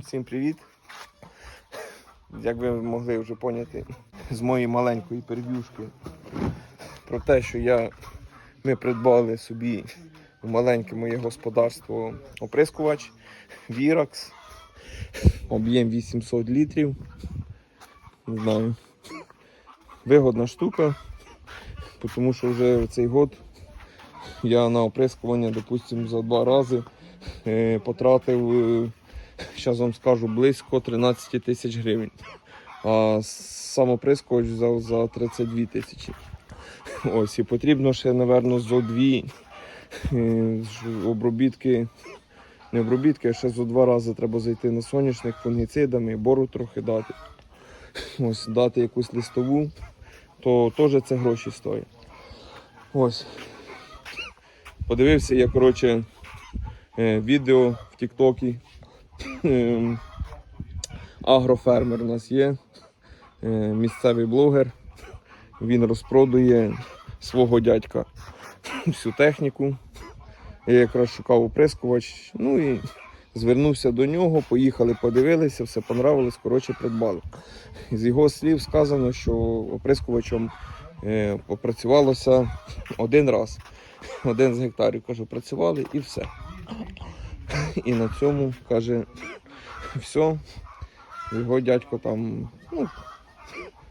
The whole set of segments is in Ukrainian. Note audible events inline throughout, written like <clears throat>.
Всім привіт! Як ви могли вже поняти з моєї маленької перебюшки про те, що я, ми придбали собі в маленьке моє господарство оприскувач Virax, об'єм 800 літрів. Не знаю. Вигодна штука, тому що вже цей год я на оприскування, допустимо, за два рази е, потратив, е, зараз вам скажу, близько 13 тисяч гривень. А сам оприскувач взяв за 32 тисячі. Ось, і потрібно ще, напевно, зо дві е, обробітки. Не обробітки, а ще зо два рази треба зайти на соняшник фунгіцидами, бору трохи дати. Ось, дати якусь листову, то теж це гроші стоїть. Ось. Подивився я, коротше, е, відео в Тіктокі. Ем, Агрофермер у нас є, е, місцевий блогер. Він розпродує свого дядька всю техніку. Я якраз шукав оприскувач. Ну і звернувся до нього, поїхали, подивилися, все понравилось, коротше, придбали. З його слів сказано, що оприскувачем е, опрацювалося один раз. Один з гектарів, каже, працювали і все. І на цьому, каже, все. Його дядько там, ну,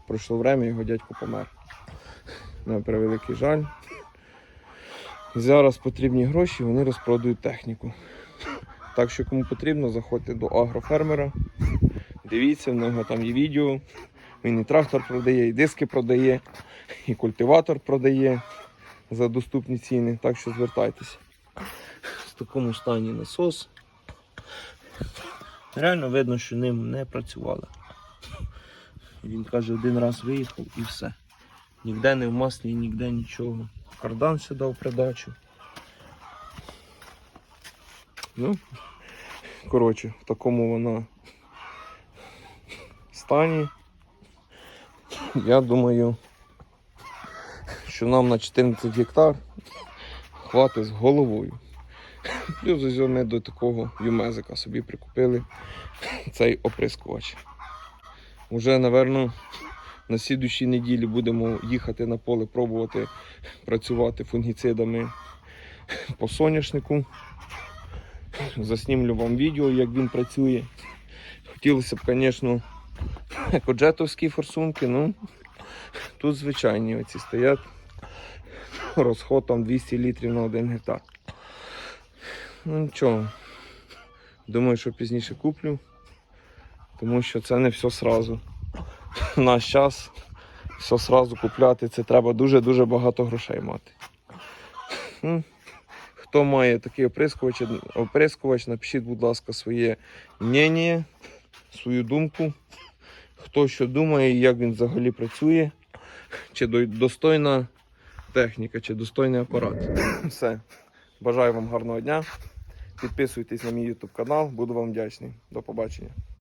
пройшло время, його дядько помер. На превеликий жаль. Зараз потрібні гроші, вони розпродають техніку. Так що кому потрібно, заходьте до агрофермера. Дивіться, в нього там є відео. Він і трактор продає, і диски продає, і культиватор продає за доступні ціни. Так що звертайтеся. В такому стані насос. Реально видно, що ним не працювали. Він каже, один раз виїхав і все. Ніде не в маслі, ніде нічого. Кардан дав придачу. Ну, коротше, в такому вона стані. Я думаю, що нам на 14 гектар хватить з головою. Плюс ми до такого юмезика собі прикупили цей оприскувач. Уже, напевно, на слідущій неділі будемо їхати на поле, пробувати працювати фунгіцидами по соняшнику. Заснімлю вам відео, як він працює. Хотілося б, звісно, екоджетовські форсунки, ну тут звичайні оці стоять. Розход там 200 літрів на один гектар. Ну нічого. Думаю, що пізніше куплю, тому що це не все сразу. В <laughs> наш час все сразу купляти, це треба дуже-дуже багато грошей мати. <laughs> Ну, Хто має такий оприскувач, оприскувач, напишіть, будь ласка, своє мнення, свою думку. Хто що думає, як він взагалі працює, чи достойна техніка, чи достойний апарат. <clears throat> Все. Бажаю вам гарного дня. Підписуйтесь на мій YouTube канал, буду вам вдячний. До побачення.